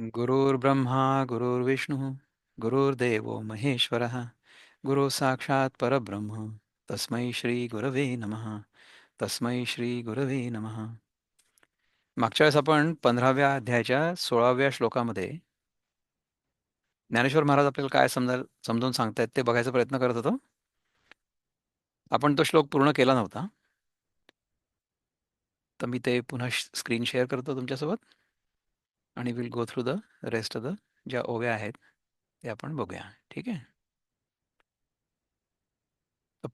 गुरुर्ब्रह्मा गुरुर्विष्णुः गुरुर्देवो महेश्वरः गुरु साक्षात परब्रह्म. तस्मै श्री गुरवे नमः तस्मै श्री गुरवे नमः. मागच्या वेळेस आपण पंधराव्या अध्यायाच्या सोळाव्या श्लोकामध्ये ज्ञानेश्वर महाराज आपल्याला काय समजा समजून सांगतायत ते बघायचा प्रयत्न करत होतो. आपण तो श्लोक पूर्ण केला नव्हता. तर मी ते पुन्हा स्क्रीन शेअर करतो तुमच्यासोबत. आणि will go through the rest of the ज्या ओव्या आहेत ते आपण बघूया. ठीक आहे?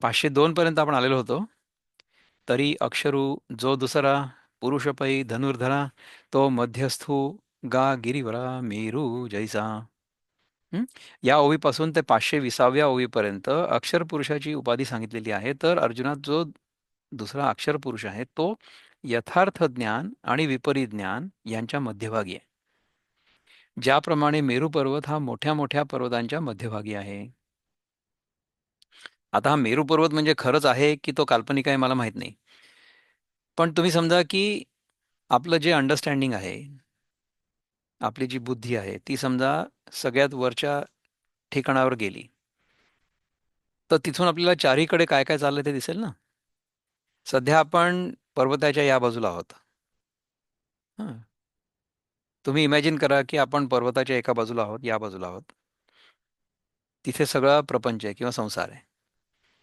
पाचशे दोन पर्यंत आपण आलेलो होतो. तरी अक्षरू जो दुसरा पुरुषपै धनुर्धरा तो मध्यस्थू गा गिरिवरा मेरू जैसा. या ओवीपासून ते पाचशे विसाव्या ओवीपर्यंत अक्षर पुरुषाची उपाधी सांगितलेली आहे. तर अर्जुनात जो दुसरा अक्षर पुरुष आहे तो यथार्थ ज्ञान आणि विपरीत ज्ञान यांच्या मध्यभागी आहे. ज्याप्रमाणे मेरू पर्वत हा मोठ्या मोठ्या पर्वतांच्या मध्यभागी आहे. आता हा मेरू पर्वत म्हणजे खरंच आहे की तो काल्पनिक आहे मला माहीत नाही. पण तुम्ही समजा की आपलं जे अंडरस्टँडिंग आहे आपली जी बुद्धी आहे ती समजा सगळ्यात वरच्या ठिकाणावर गेली तर तिथून आपल्याला चारीकडे काय काय चाललंय ते दिसेल ना? सध्या आपण पर्वताच्या या बाजूला आहोत. तुम्ही इमॅजिन करा की आपण पर्वताच्या एका बाजूला आहोत या बाजूला आहोत. तिथे सगळा प्रपंच आहे किंवा संसार आहे.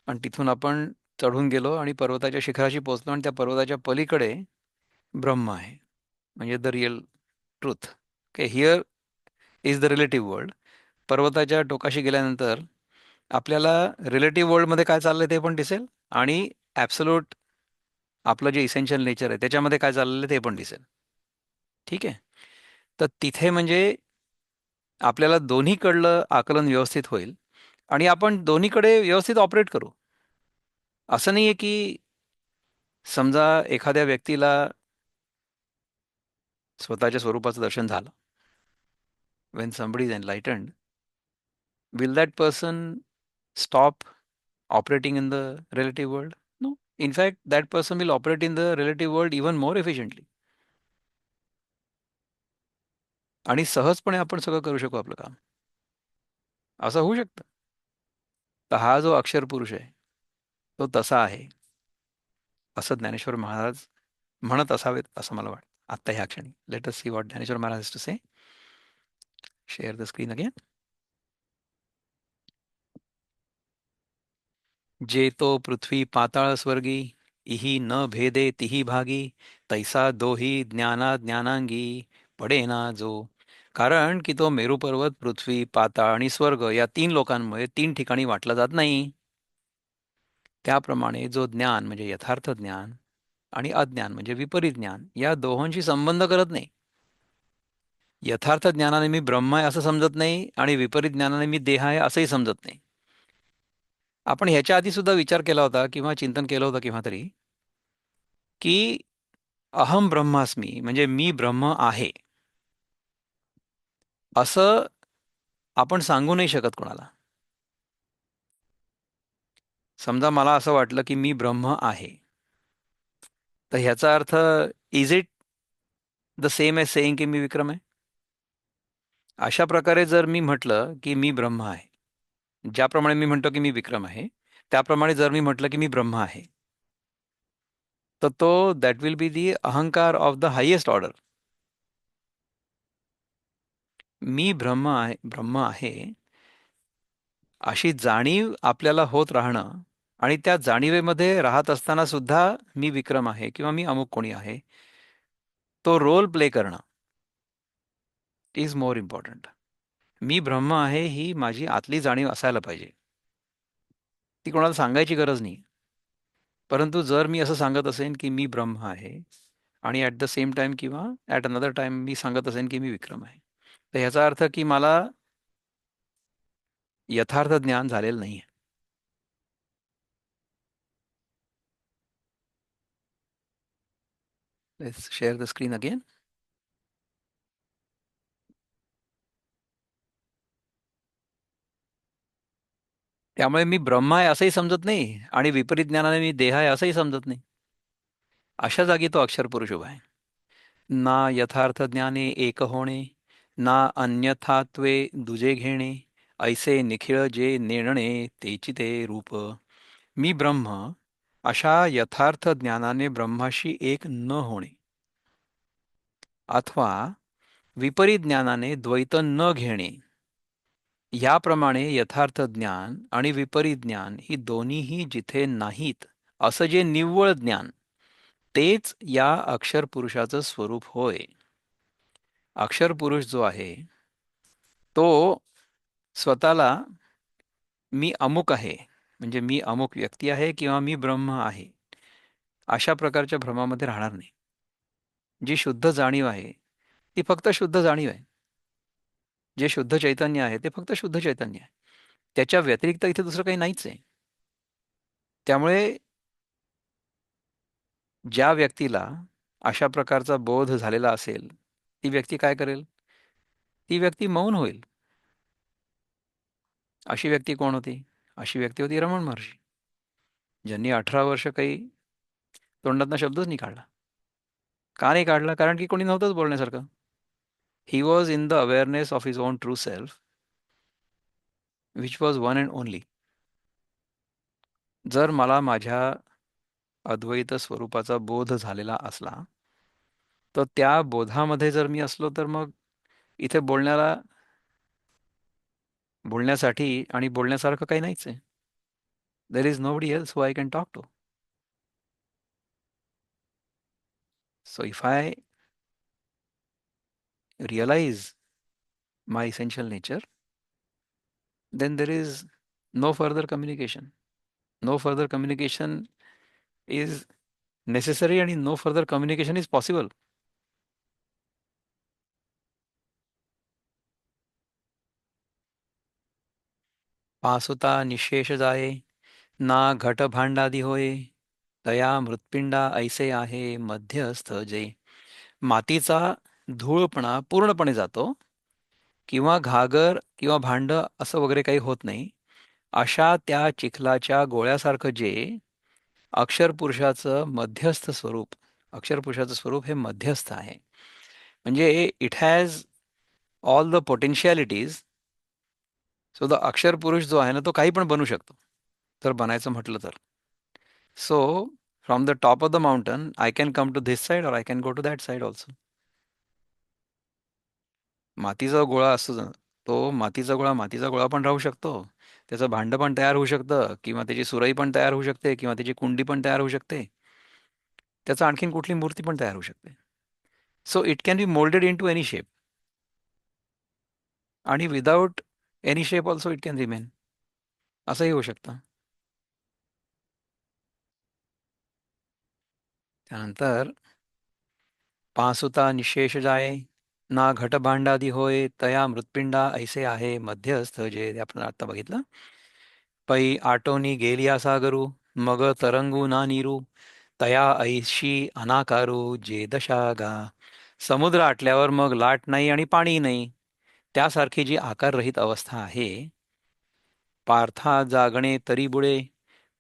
आणि तिथून आपण चढून गेलो आणि पर्वताच्या शिखराशी पोहोचलो आणि त्या पर्वताच्या पलीकडे ब्रह्म आहे. म्हणजे the real truth K here is the relative world पर्वताच्या टोकाशी गेल्यानंतर आपल्याला रिलेटिव्ह वर्ल्डमध्ये काय चाललंय ते पण दिसेल आणि ॲब्सोल्यूट आपलं जे इसेन्शियल नेचर आहे त्याच्यामध्ये काय चाललेलं ते पण दिसेल. ठीक आहे? तर तिथे म्हणजे आपल्याला दोन्हीकडलं आकलन व्यवस्थित होईल आणि आपण दोन्हीकडे व्यवस्थित ऑपरेट करू. असं नाही आहे की समजा एखाद्या व्यक्तीला स्वतःच्या स्वरूपाचं दर्शन झालं. When somebody is enlightened will that person stop operating in the relative world no in fact that person will operate in the relative world world more efficiently आणि सहजपणे आपण सगळं करू शकू आपलं काम. असं होऊ शकतं. तर हा जो अक्षर पुरुष आहे तो तसा आहे. असं ज्ञानेश्वर महाराज म्हणत असावेत असं मला वाटतं. आत्ता ह्या क्षणी. Let us see what Dnyaneshwar Maharaj to say share the screen again जे तो पृथ्वी पाताळ स्वर्गी इही न भेदे तिही भागी तैसा दोही ज्ञाना ज्ञानांगी पडेना जो. कारण की तो मेरू पर्वत पृथ्वी पाताळ आणि स्वर्ग या तीन लोकांमुळे तीन ठिकाणी वाटला जात नाही. त्याप्रमाणे जो ज्ञान म्हणजे यथार्थ ज्ञान आणि अज्ञान म्हणजे विपरीत ज्ञान या दोहोंशी संबंध करत नाही. यथार्थ ज्ञानाने मी ब्रह्म आहे असं समजत नाही आणि विपरीत ज्ञानाने मी देह आहे असंही समजत नाही. आपण ह्याच्या आधी सुद्धा विचार केला होता किंवा चिंतन केलं होतं किंवा तरी की अहम ब्रह्मास्मी म्हणजे मी ब्रह्म आहे. असं आपण सांगू नाही शकत कोणाला. समजा मला असं वाटलं की मी ब्रह्म आहे. तर ह्याचा अर्थ is it the same as saying की मी विक्रम आहे? अशा प्रकारे जर मी म्हटलं की मी ब्रह्म आहे ज्याप्रमाणे मी म्हणतो की मी विक्रम आहे त्याप्रमाणे जर मी म्हटलं की मी ब्रह्म आहे तर तो दॅट विल बी दी अहंकार ऑफ द हायेस्ट ऑर्डर मी ब्रह्म आहे ब्रह्म आहे अशी जाणीव आपल्याला होत राहणं आणि त्या जाणीवेमध्ये राहत असताना सुद्धा मी विक्रम आहे किंवा मी अमुक कोणी आहे तो रोल प्ले करणं इज मोर इम्पॉर्टंट मी ब्रह्म आहे ही माझी आतली जाणीव असायला पाहिजे. ती कोणाला सांगायची गरज नाही. परंतु जर मी असं सांगत असेन की मी ब्रह्म आहे आणि ॲट द सेम टाइम किंवा ॲट अनदर टाइम मी सांगत असेन की मी विक्रम आहे तर ह्याचा अर्थ की मला यथार्थ ज्ञान झालेलं नाही let's share the screen again. त्यामुळे मी ब्रह्म आहे असंही समजत नाही आणि विपरीत ज्ञानाने मी देह आहे असंही समजत नाही. अशा जागी तो अक्षर पुरुष उभा आहे. ना यथार्थ ज्ञाने एक होणे ना अन्यथात्वे दुजे घेणे ऐसे निखिळ जे नेणणे तेची ते रूप. मी ब्रह्म अशा यथार्थ ज्ञानाने ब्रह्माशी एक न होणे. अथवा विपरीत ज्ञानाने द्वैत न घेणे. याप्रमाणे यथार्थ ज्ञान आणि विपरीत ज्ञान ही दोन्हीही जिथे नाहीत असं जे निव्वळ ज्ञान तेच या अक्षर पुरुषाचं स्वरूप होय. अक्षर पुरुष जो आहे तो स्वतःला मी अमुक आहे म्हणजे मी अमुक व्यक्ती आहे किंवा मी ब्रह्म आहे अशा प्रकारच्या भ्रमामध्ये राहणार नाही. जी शुद्ध जाणीव आहे ती फक्त शुद्ध जाणीव आहे. जे शुद्ध चैतन्य आहे ते फक्त शुद्ध चैतन्य आहे. त्याच्या व्यतिरिक्त इथे दुसरं काही नाहीच आहे. त्यामुळे ज्या व्यक्तीला अशा प्रकारचा बोध झालेला असेल ती व्यक्ती काय करेल? ती व्यक्ती मौन होईल. अशी व्यक्ती कोण होती? अशी व्यक्ती होती रमण महर्षी. ज्यांनी अठरा वर्ष काही तोंडातनं शब्दच नाही काढला. का नाही काढला? कारण की कोणी नव्हतंच बोलण्यासारखं. He was in the awareness of his own true self which was one and only जर मला माझ्या अद्वैत स्वरूपाचा बोध झालेला असला तर त्या बोधामध्ये जर मी असलो तर मग इथे बोलण्याला बोलण्यासाठी आणि बोलण्यासारखं काही नाहीच आहे. There is nobody else who I can talk to so if I realise my essential nature then there is no further communication no further communication is necessary आणि no further communication is possible पासुता निशेष जाये ना घट भांडादी होय तया मृत्पिंडा ऐसे आहे मध्यस्थ जे. मातीचा धूळपणा पूर्णपणे जातो. किंवा घागर किंवा भांड असं वगैरे काही होत नाही. अशा त्या चिखलाच्या गोळ्यासारखं जे अक्षरपुरुषाचं मध्यस्थ स्वरूप अक्षरपुरुषाचं स्वरूप हे मध्यस्थ आहे. म्हणजे it has all the potentialities so the अक्षर पुरुष जो आहे ना तो काही पण बनू शकतो. जर बनायचं म्हटलं तर. So from the top of the mountain I can come to this side or I can go to that side also मातीचा गोळा असतो तो मातीचा गोळा मातीचा गोळा पण राहू शकतो. त्याचं भांड पण तयार होऊ शकतं किंवा त्याची सुरई पण तयार होऊ शकते किंवा त्याची कुंडी पण तयार होऊ शकते. त्याचं आणखीन कुठली मूर्ती पण तयार होऊ शकते. So it can be moulded into any shape आणि without any shape also it can remain असंही होऊ शकतं. त्यानंतर पासुता निशेष जाय ना घटभांडादी होय तया मृत्पिंडा ऐसे आहे मध्यस्थ जे आपण आता बघितलं. पै आटोनी गेलिया सागरू मग तरंगू ना नीरू तया ऐशी अनाकारू जे दशागा समुद्र आटल्यावर मग लाट नाही आणि पाणी नाही. त्यासारखी जी आकाररहित अवस्था आहे पार्था जागणे तरी बुळे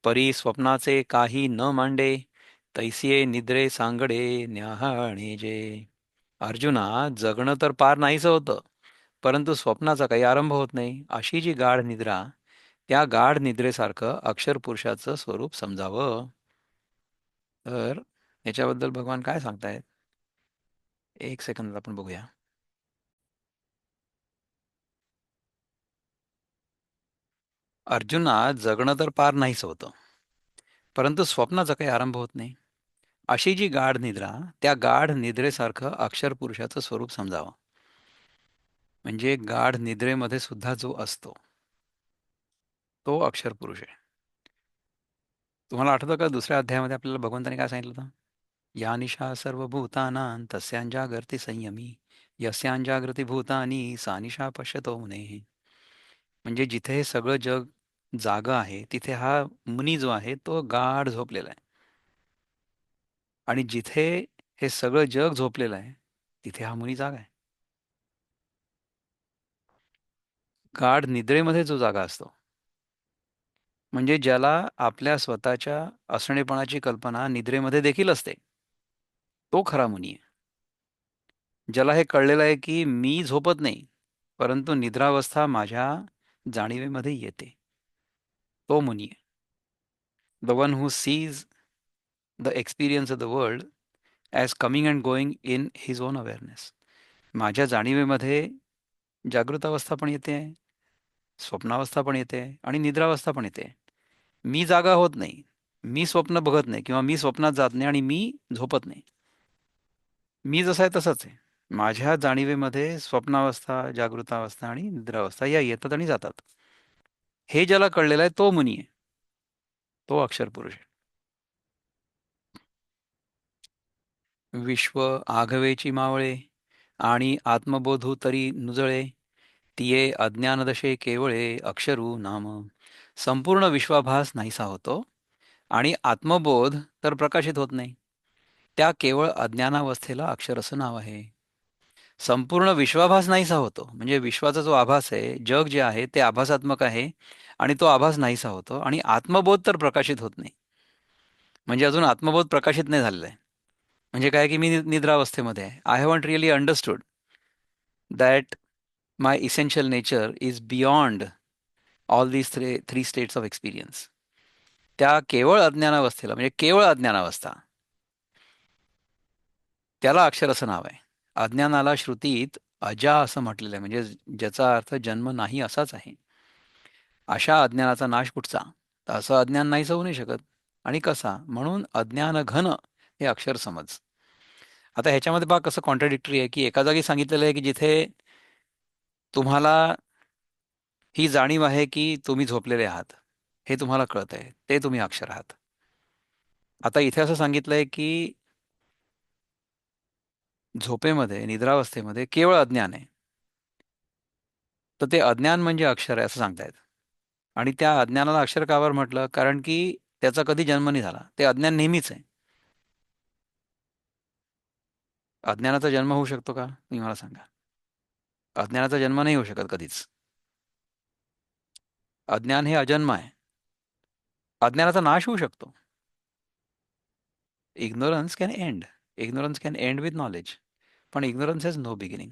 परी स्वप्नाचे काही न मांडे तैसिये निद्रे सांगडे न्याहाणे जे. अर्जुना जगणं तर पार नाहीच होतं परंतु स्वप्नाचा काही आरंभ होत नाही. अशी जी गाढ निद्रा त्या गाढ निद्रेसारखं अक्षर पुरुषाचं स्वरूप समजावं. तर याच्याबद्दल भगवान काय सांगतायत? एक सेकंद आपण बघूया. अर्जुना जगणं तर पार नाहीच होतं. परंतु स्वप्नाचा काही आरंभ होत नाही. अशी जी गाढ निद्रा त्या गाढ निद्रेसारखं अक्षर पुरुषाचं स्वरूप समजावं. म्हणजे गाढ निद्रेमध्ये सुद्धा जो असतो तो अक्षर पुरुष आहे. तुम्हाला आठवतं का दुसऱ्या अध्यायामध्ये आपल्याला भगवंताने काय सांगितलं होतं? या निशा सर्व भूतानां तस्यांजागृती संयमी यस्यांजागृती भूतानी सानिशा पश्यतो मुने. म्हणजे जिथे हे सगळं जग जागा आहे तिथे हा मुनी जो आहे तो गाढ झोपलेला आहे. आणि जिथे हे सगळं जग झोपलेलं आहे तिथे हा मुनी जागा आहे. गाढ निद्रेमध्ये जो जागा असतो म्हणजे ज्याला आपल्या स्वतःच्या असणेपणाची कल्पना निद्रेमध्ये देखील असते तो खरा मुनी आहे. ज्याला हे कळलेलं आहे की मी झोपत नाही परंतु निद्रावस्था माझ्या जाणीवेमध्ये येते. तो मुनी आहे the one who sees the experience of the world as coming and going in his own awareness माझ्या जाणीवेमध्ये जागृत अवस्था पण येते स्वप्नावस्था पण येते आणि निद्रावस्था पण येते. मी जागा होत नाही मी स्वप्न बघत नाही किंवा मी स्वप्नात जात नाही आणि मी झोपत नाही. मी जसा आहे तसंच आहे. माझ्या जाणीवेमध्ये स्वप्नावस्था जागृतावस्था आणि निद्रावस्था या येतात आणि जातात. हे ज्याला कळलेलं आहे तो मुनी आहे. तो अक्षर पुरुष आहे. विश्व आघवेची मावळे आणि आत्मबोधू तरी नुजळे तिये अज्ञानदशे केवळे अक्षरू नाम. संपूर्ण विश्वाभास नाहीसा होतो आणि आत्मबोध तर प्रकाशित होत नाही. त्या केवळ अज्ञानावस्थेला अक्षर असं नाव आहे. संपूर्ण विश्वाभास नाहीसा होतो. म्हणजे विश्वाचा जो आभास आहे जग जे आहे ते आभासात्मक आहे. आणि तो आभास नाहीसा होतो आणि आत्मबोध तर प्रकाशित होत नाही. म्हणजे अजून आत्मबोध प्रकाशित नाही झालेला आहे म्हणजे काय की मी निद्रावस्थेमध्ये आहे. I haven't really understood that my essential nature is beyond all these three three states of experience त्या केवळ अज्ञानावस्थेला म्हणजे केवळ अज्ञानावस्था. त्याला अक्षर असं नाव आहे. अज्ञानाला श्रुतीत अजा असं म्हटलेलं आहे. म्हणजे ज्याचा अर्थ जन्म नाही असाच आहे. अशा अज्ञानाचा नाश कुठचा तर असं अज्ञान नाहीच होऊ नाही शकत. आणि कसा? म्हणून अज्ञान घन हे अक्षर समज. आता ह्याच्यामध्ये बा कसं कॉन्ट्रडिक्टरी आहे की एका जागी सांगितलेलं आहे की जिथे तुम्हाला ही जाणीव आहे की तुम्ही झोपलेले आहात हे तुम्हाला कळत आहे ते तुम्ही अक्षर आहात. आता इथे असं सांगितलंय की झोपेमध्ये निद्रावस्थेमध्ये केवळ अज्ञान आहे. तर ते अज्ञान म्हणजे अक्षर आहे असं सांगतायत. आणि त्या अज्ञानाला अक्षर कावर म्हटलं कारण की त्याचा कधी जन्म नाही झाला. ते अज्ञान नेहमीच आहे. अज्ञानाचा जन्म होऊ शकतो का? तुम्ही मला सांगा. अज्ञानाचा जन्म नाही होऊ शकत कधीच. अज्ञान हे अजन्म आहे. अज्ञानाचा नाश होऊ शकतो. Ignorance can end ignorance can end with knowledge पण इग्नोरन्स हॅज नो बिगिनिंग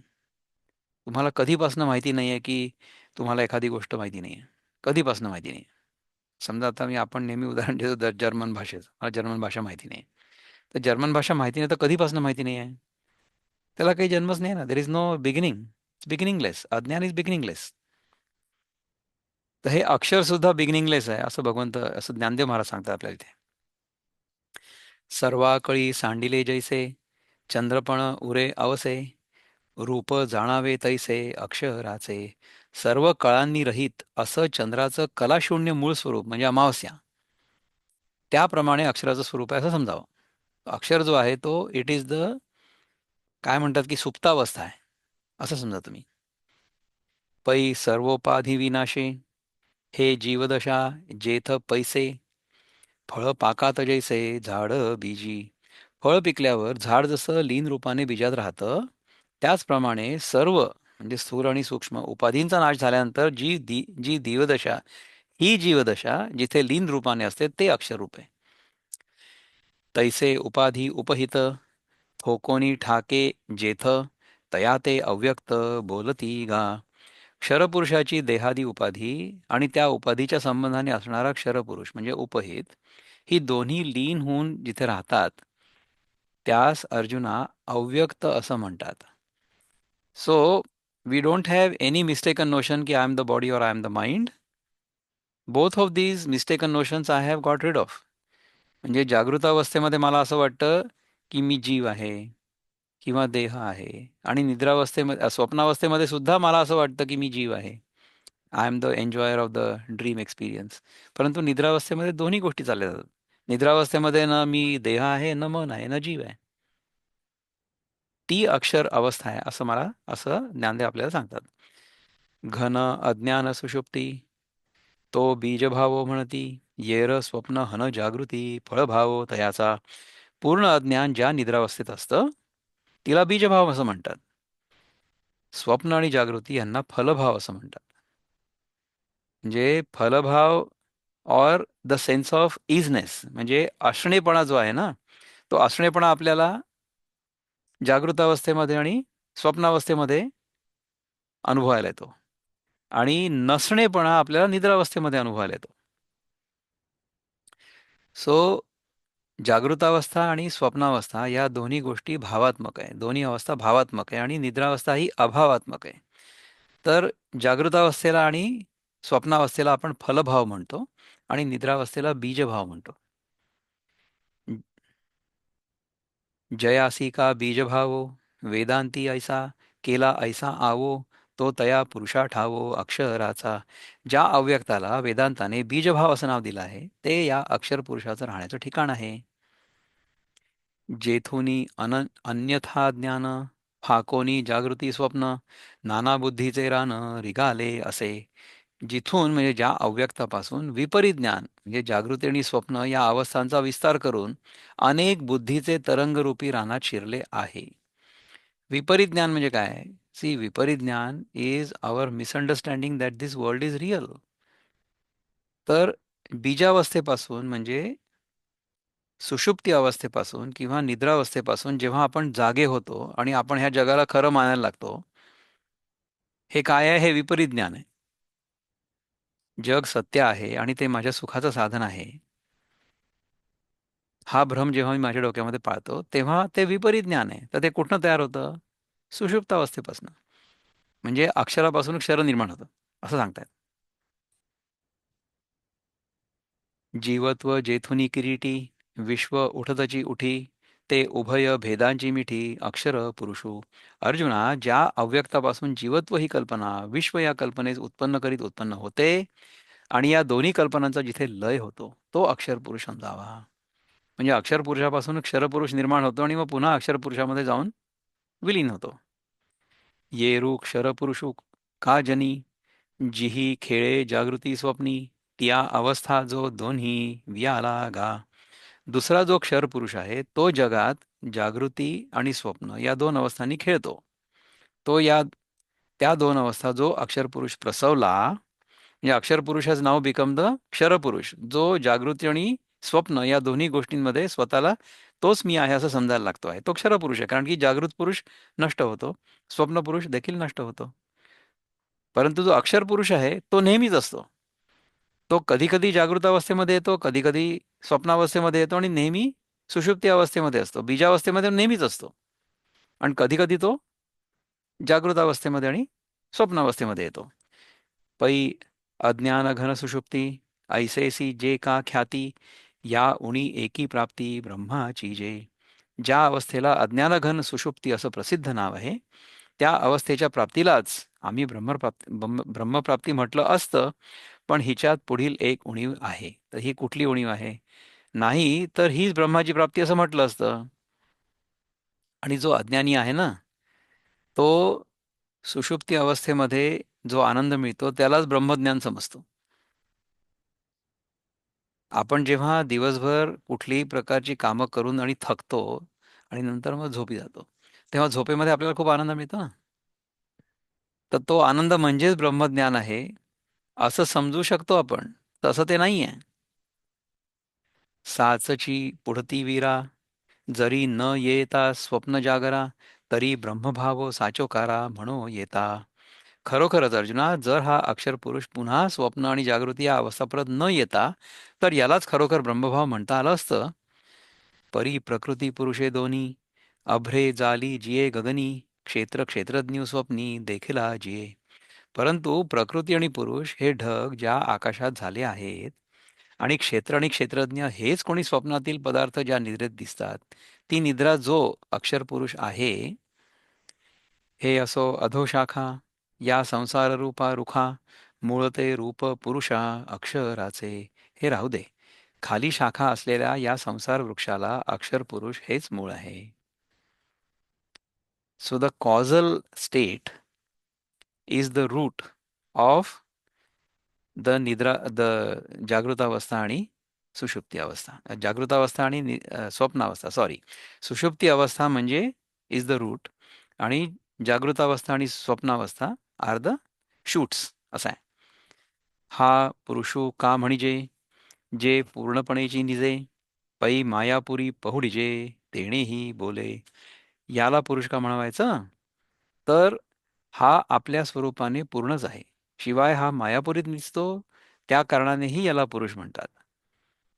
तुम्हाला कधीपासून माहिती नाही आहे की तुम्हाला एखादी गोष्ट माहिती नाही आहे कधीपासून माहिती नाही. समजा आता मी आपण नेहमी उदाहरण देतो जर्मन भाषेचं. मला जर्मन भाषा माहिती नाही. तर जर्मन भाषा माहिती नाही तर कधीपासून माहिती नाही आहे? त्याला काही जन्मच नाही ना. There is no beginning beginningless अज्ञान इज बिगिनिंगलेस तर हे अक्षर सुद्धा बिगिनिंगलेस आहे असं भगवंत असं ज्ञानदेव महाराज सांगतात आपल्याला इथे. सर्वाकळी सांडिले जैसे चंद्रपण उरे अवसे रूप जाणावे तैसे अक्षराचे सर्व कळांनी रहित असं चंद्राचं कलाशून्य मूळ स्वरूप म्हणजे अमावस्या. त्याप्रमाणे अक्षराचं स्वरूप आहे असं समजावं. अक्षर जो आहे तो इट इज द काय म्हणतात की सुप्तावस्था आहे. असं समजा तुम्ही. पै सर्वोपाधी विनाशे हे जीवदशा जेथ पैसे फळ पाकात जैसे झाड बीजी. फळ पिकल्यावर झाड जसं लीन रूपाने बीजात राहतं त्याचप्रमाणे सर्व म्हणजे स्थूल आणि सूक्ष्म उपाधींचा नाश झाल्यानंतर जी दी जी दिवदशा ही जीवदशा जिथे लीन रूपाने असते ते अक्षरूप आहे. तैसे उपाधी उपहित हो थोकोनी ठाके जेथ तया ते अव्यक्त बोलती गा. क्षरपुरुषाची देहादी उपाधी आणि त्या उपाधीच्या संबंधाने असणारा क्षरपुरुष म्हणजे उपहित ही दोन्ही लीन होऊन जिथे राहतात त्यास अर्जुना अव्यक्त असं म्हणतात. So we don't have any mistaken notion की I am the body or I am the mind both of these mistaken notions I have got rid of म्हणजे जागृतावस्थेमध्ये मला असं वाटतं की मी जीव आहे किंवा देह आहे. आणि निद्रावस्थेमध्ये स्वप्नावस्थेमध्ये सुद्धा मला असं वाटतं की मी जीव आहे. I am the enjoyer of the dream experience परंतु निद्रावस्थेमध्ये दोन्ही गोष्टी चालल्या जातात. निद्रावस्थेमध्ये ना मी देह आहे न मन आहे न जीव आहे. ती अक्षर अवस्था आहे असं मला असं ज्ञानदेव आपल्याला सांगतात. घन अज्ञान सुषुप्ती तो बीजभावो म्हणती येर स्वप्न हन जागृती फळभावो तयाचा. पूर्ण अज्ञान ज्या निद्रावस्थेत असतं तिला बीजभाव असं म्हणतात. स्वप्न आणि जागृती यांना फलभाव असं म्हणतात. म्हणजे फलभाव or the sense of isness म्हणजे असणेपणा जो आहे ना तो असणेपणा आपल्याला जागृत अवस्थेमध्ये आणि स्वप्नावस्थेमध्ये अनुभवायला येतो. आणि नसणेपणा आपल्याला निद्रावस्थेमध्ये अनुभवायला येतो. सो जागृतावस्था आणि स्वप्नावस्था या दोन्ही गोष्टी भावात्मक आहे. दोन्ही अवस्था भावात्मक आहे आणि निद्रावस्था ही अभावात्मक आहे. तर जागृतावस्थेला आणि स्वप्नावस्थेला आपण फलभाव म्हणतो आणि निद्रावस्थेला बीजभाव म्हणतो. जयासी का बीज भावो वेदांती ऐसा केला ऐसा आवो तो तया पुरुषा ठावो अक्षराचा. ज्या अव्यक्ताला वेदांताने बीजभाव असं नाव दिलं आहे ते या अक्षर पुरुषाचं राहण्याचं ठिकाण आहे. जेथुनी अन अन्यथा ज्ञान फाकोनी जागृती स्वप्न नाना बुद्धीचे रान रिगाले असे. जिथून म्हणजे ज्या अव्यक्तापासून विपरीत ज्ञान म्हणजे जागृती आणि स्वप्न या अवस्थांचा विस्तार करून अनेक बुद्धीचे तरंगरूपी रानात शिरले आहे. विपरीत ज्ञान म्हणजे काय? सी विपरीत ज्ञान is our misunderstanding that this world is real तर बीजावस्थेपासून म्हणजे सुषुप्ती अवस्थेपासून किंवा निद्रावस्थेपासून जेव्हा आपण जागे होतो आणि आपण ह्या जगाला खरं मानायला लागतो हे काय आहे? हे विपरीत ज्ञान आहे. जग सत्य आहे आणि ते माझ्या सुखाचं साधन आहे. हा भ्रम जेव्हा मी माझ्या डोक्यामध्ये पाळतो तेव्हा ते विपरीत ज्ञान आहे. तर ते कुठनं तयार होतं? सुषुप्त अवस्थेपासून. म्हणजे अक्षरापासून क्षर निर्माण होतं. असं सांगतायत. जीवत्व जेथुनी किरीटी विश्व उठतची उठी ते उभय भेदांची मिठी अक्षर पुरुषू. अर्जुना ज्या अव्यक्तापासून जीवत्व ही कल्पना विश्व या कल्पनेस उत्पन्न करीत उत्पन्न होते आणि या दोन्ही कल्पनांचा जिथे लय होतो तो अक्षर पुरुष समजावा. म्हणजे अक्षर पुरुषापासून क्षरपुरुष निर्माण होतो आणि मग पुन्हा अक्षर पुरुषामध्ये जाऊन विलीन होतो. येरू क्षरपुरुषू का जनी? जिही खेळे जागृती स्वप्नी त्या अवस्था जो दोन्ही वियाला गा दुसरा जो क्षर पुरुष आहे तो जगात जागृती आणि स्वप्न या दोन अवस्थांनी खेळतो. तो या त्या दोन अवस्था जो अक्षर पुरुष प्रसवला म्हणजे अक्षर पुरुषाचं नाव बिकम द क्षरपुरुष जो जागृती आणि स्वप्न या दोन्ही गोष्टींमध्ये स्वतःला तोच मी आहे असं समजायला लागतो आहे. तो क्षरपुरुष आहे कारण की जागृत पुरुष नष्ट होतो. स्वप्न पुरुष देखील नष्ट होतो. परंतु जो अक्षर पुरुष आहे तो नेहमीच असतो. तो कधी कधी जागृत अवस्थेमध्ये येतो कधी कधी स्वप्नावस्थेमध्ये येतो आणि नेहमी सुषुप्ती अवस्थेमध्ये असतो. बीजावस्थेमध्ये नेहमीच असतो. आणि कधी कधी तो जागृत अवस्थेमध्ये आणि स्वप्नावस्थेमध्ये येतो. पै अज्ञान घन सुषुप्ती ऐसेसी जे का ख्याती या उणी एकी प्राप्ती ब्रह्माची जे. ज्या अवस्थेला अज्ञानघन सुषुप्ती असं प्रसिद्ध नाव आहे त्या अवस्थेच्या प्राप्तीलाच आम्ही ब्रह्मप्राप्ती ब्रह्मप्राप्ती म्हटलं असतं पण हिच्यात पुढील एक उणीव आहे. तर ही कुठली उणीव आहे? नाही तर हीच ब्रह्माची प्राप्ती असं म्हटलं असतं. आणि जो अज्ञानी आहे ना तो सुषुप्ती अवस्थेमध्ये जो आनंद मिळतो त्यालाच ब्रह्मज्ञान समजतो. आपण जेव्हा दिवसभर कुठलीही प्रकारची कामं करून आणि थकतो आणि नंतर मग झोपी जातो तेव्हा झोपेमध्ये आपल्याला खूप आनंद मिळतो ना? तर तो आनंद म्हणजेच ब्रह्मज्ञान आहे. असं समजू शकतो आपण तसं ते नाही आहे साचची पुढती वीरा जरी न येता स्वप्न जागरा तरी ब्रह्मभाव साचोकारा म्हणो येता. खरोखरच अर्जुना जर हा अक्षर पुरुष पुन्हा स्वप्न आणि जागृती या अवस्था परत न येता तर यालाच खरोखर ब्रह्मभाव म्हणता आलं असतं. परी प्रकृती पुरुषे दोन्ही अभ्रे जाली जिये गगनी क्षेत्र क्षेत्रज्ञ स्वप्नी देखिला जिये. परंतु प्रकृती आणि पुरुष हे ढग ज्या आकाशात झाले आहेत आणि क्षेत्र आणि क्षेत्रज्ञ हेच कोणी स्वप्नातील पदार्थ ज्या निद्रेत दिसतात ती निद्रा जो अक्षर पुरुष आहे हे असो अधोशाखा या संसार रूपा रुखा मूळते रूप पुरुषा अक्षराचे हे राहू दे. खाली शाखा असलेल्या या संसार वृक्षाला अक्षर पुरुष हेच मूळ आहे. So the causal state is the root of the nidra the jagrutavastha आणि सुषुप्ती अवस्था जागृतावस्था आणि स्वप्नावस्था सॉरी सुषुप्ती अवस्था म्हणजे इज द रूट आणि जागृतावस्था आणि स्वप्नावस्था आर द शूट्स असा आहे हा पुरुषो का म्हणजे जे पूर्णपणेची निजे पै मायापुरी पहुडिजे तेणेही बोले याला पुरुष का म्हणावायचं तर हा आपल्या स्वरूपाने पूर्णच आहे. शिवाय हा मायापुरीत दिसतो त्या कारणानेही याला पुरुष म्हणतात.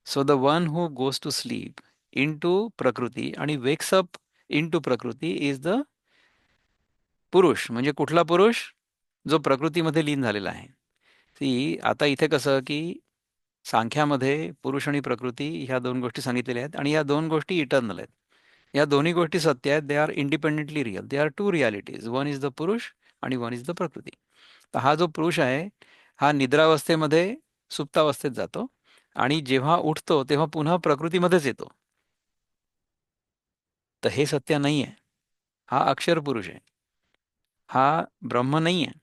So the one who goes to sleep into prakriti आणि wakes up into prakriti is the purush म्हणजे कुठला पुरुष? जो प्रकृतीमध्ये लीन झालेला आहे. ती आता इथे कसं की सांख्यामध्ये पुरुष आणि प्रकृती ह्या दोन गोष्टी सांगितलेल्या आहेत आणि या दोन गोष्टी इटर्नल आहेत. या दोन्ही गोष्टी सत्य आहेत. They are independently real they are two realities one is the purush आणि वन इज द प्रकृती. तर हा जो पुरुष आहे हा निद्रावस्थेमध्ये सुप्तावस्थेत जातो आणि जेव्हा उठतो तेव्हा पुन्हा प्रकृतीमध्येच येतो. तर हे सत्य नाही आहे हा अक्षर पुरुष आहे. हा ब्रह्म नाही आहे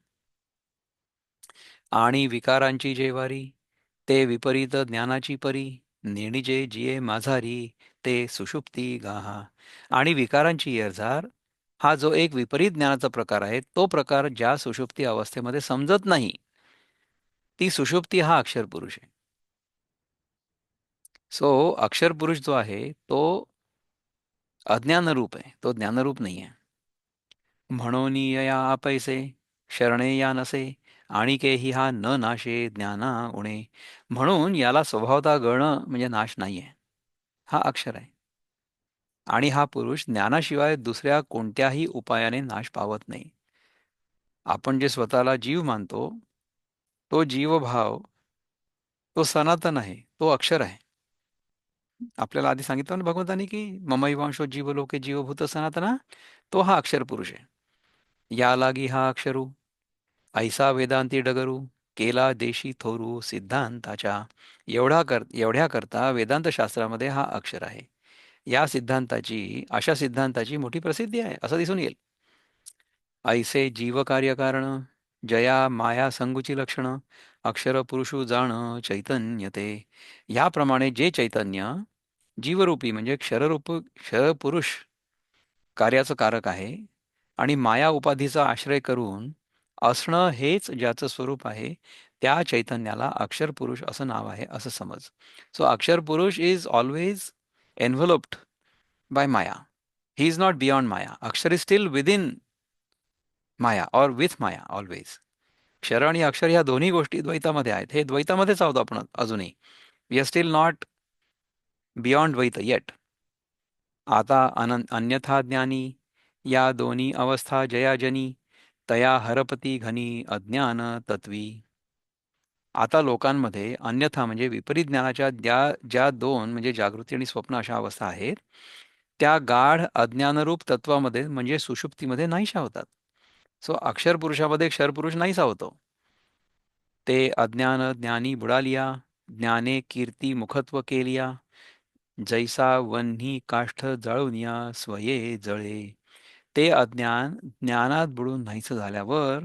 आणि विकारांची जेवारी ते विपरीत ज्ञानाची परी नेणीजे जिये माझारी ते सुषुप्ती गाहा. आणि विकारांची येरझार हा जो एक विपरीत ज्ञानाचा प्रकार आहे तो प्रकार ज्या सुषुप्ती अवस्थेमध्ये समजत नाही ती सुषुप्ती हा अक्षर पुरुष आहे. सो अक्षर पुरुष जो आहे तो अज्ञानरूप आहे तो ज्ञानरूप नाही आहे. म्हणून या पैसे शरणे या नसे आणि केही हा न नाशे ज्ञाना उणे. म्हणून याला स्वभावता गळणं म्हणजे नाश नाही आहे हा अक्षर आहे. आणि हा पुरुष ज्ञानाशिवाय दुसऱ्या कोणत्याही उपायाने नाश पावत नाही. आपण जे स्वतःला जीव मानतो तो जीवभाव तो सनातन आहे तो अक्षर आहे. आपल्याला आधी सांगितलं ना भगवंतानी की ममैवांशो जीवलोके जीवभूत सनातना तो हा अक्षर पुरुष आहे. या लागी हा अक्षरू ऐसा वेदांती डगरू केला देशी थोरू सिद्धांताच्या एवढा कर एवढ्या करता वेदांत शास्त्रामध्ये हा अक्षर आहे. या सिद्धांताची अशा सिद्धांताची मोठी प्रसिद्धी आहे असं दिसून येईल. ऐसे जीवकार्य कारण जया माया संगूची लक्षणं अक्षर पुरुषू जाण चैतन्य ते. याप्रमाणे जे चैतन्य जीवरूपी म्हणजे क्षररूप क्षरपुरुष कार्याचं कारक आहे आणि माया उपाधीचा आश्रय करून असणं हेच ज्याचं स्वरूप आहे त्या चैतन्याला अक्षर पुरुष असं नाव आहे असं समज. So akshar purush is always enveloped by maya he is not beyond maya akshar is still within maya or with maya always क्षर आणि अक्षर ह्या दोन्ही गोष्टी द्वैतामध्ये आहेत हे द्वैतामध्येच आहोत आपण अजूनही we are still not beyond dvaita yet आता अन अन्यथा ज्ञानी या दोन्ही अवस्था जयाजनी तया हरपती घनी अज्ञान तत्वी आता लोकांमध्ये अन्यथा म्हणजे विपरीत ज्ञानाच्या ज्या ज्या दोन म्हणजे जागृती आणि स्वप्न अशा अवस्था आहेत त्या गाढ अज्ञानरूप तत्वामध्ये म्हणजे सुषुप्तीमध्ये नाहीशा होतात. सो अक्षर पुरुषामध्ये क्षरपुरुष नाहीसा होतो. ते अज्ञान ज्ञानी बुडालिया ज्ञाने कीर्ती मुखत्व केलिया जैसा वन्ही काष्ठ जळून या स्वये जळे. ते अज्ञान ज्ञानात बुडून नाहीसं झाल्यावर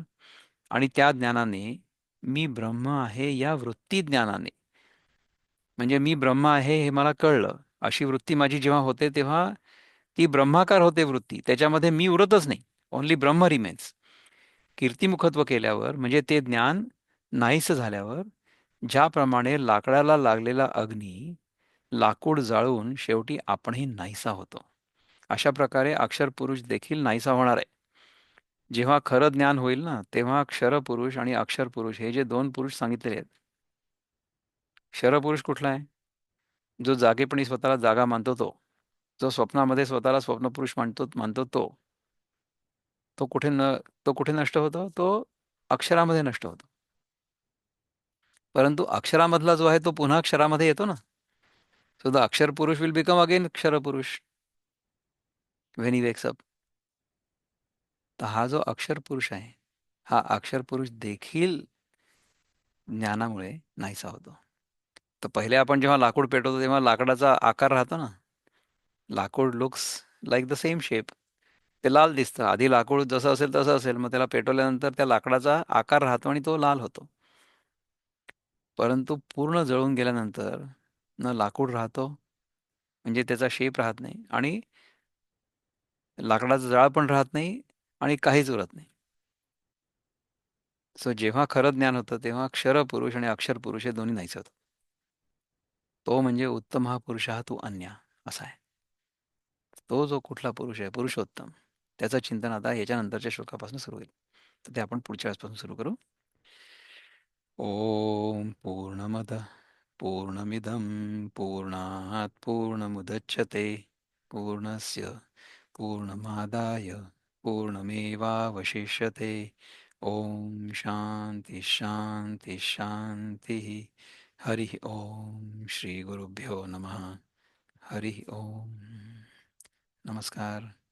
आणि त्या ज्ञानाने मी ब्रह्म आहे या वृत्ती ज्ञानाने. म्हणजे मी ब्रह्म आहे हे मला कळलं. अशी वृत्ती माझी जेव्हा होते तेव्हा ती ब्रह्माकार होते वृत्ती. त्याच्यामध्ये मी उरतच नाही. ओन्ली ब्रह्म रिमेन्स कीर्तिमुखत्व केल्यावर म्हणजे ते ज्ञान नाहीसं झाल्यावर ज्याप्रमाणे लाकडाला लागलेला अग्नी लाकूड जाळून शेवटी आपणही नाहीसा होतो. अशा प्रकारे अक्षर पुरुष देखील नाहीसा होणार आहे. जेव्हा खरं ज्ञान होईल ना तेव्हा क्षर पुरुष आणि अक्षर पुरुष हे जे दोन पुरुष सांगितलेले आहेत क्षरपुरुष कुठला आहे? जो जागेपणी स्वतःला जागा मानतो तो जो स्वप्नामध्ये स्वतःला स्वप्नपुरुष मानतो मानतो तो तो कुठे न तो कुठे नष्ट होतो? तो अक्षरामध्ये नष्ट होतो. परंतु अक्षरामधला जो आहे तो पुन्हा अक्षरामध्ये येतो ना. सो द अक्षर पुरुष विल बिकम अगेन क्षर पुरुष. व्हेन ही वेक्स अप तर हा जो अक्षर पुरुष आहे हा अक्षर पुरुष देखील ज्ञानामुळे नाहीसा होतो. तर पहिले आपण जेव्हा लाकूड पेटवतो तेव्हा लाकडाचा आकार राहतो ना? लाकूड looks like the same shape ते लाल दिसतं. आधी लाकूड जसं असेल तसं असेल. मग त्याला पेटवल्यानंतर त्या लाकडाचा आकार राहतो आणि तो लाल होतो. परंतु पूर्ण जळून गेल्यानंतर न लाकूड राहतो म्हणजे त्याचा शेप राहत नाही. आणि लाकडाचा जाळ पण राहत नाही आणि काहीच उरत नाही. सो जेव्हा खरं ज्ञान होतं तेव्हा क्षर पुरुष आणि अक्षर पुरुष हे दोन्ही नाहीच होत. तो म्हणजे उत्तम हा पुरुष हा तू अन्या असा आहे. तो जो कुठला पुरुष आहे पुरुषोत्तम त्याचं चिंतन आता याच्यानंतरच्या श्लोकापासून सुरू होईल. तर ते आपण पुढच्या वेळेसपासून सुरू करू. ओम पूर्णमद पूर्णमिदम पूर्णात पूर्णमुदच्छते पूर्णस्य पूर्णमादाय। पूर्णमेवावशिष्यते। ॐ शान्ति शान्ति शान्तिः। हरिः ॐ श्रीगुरुभ्यो नमः। हरिः ॐ। नमस्कारः।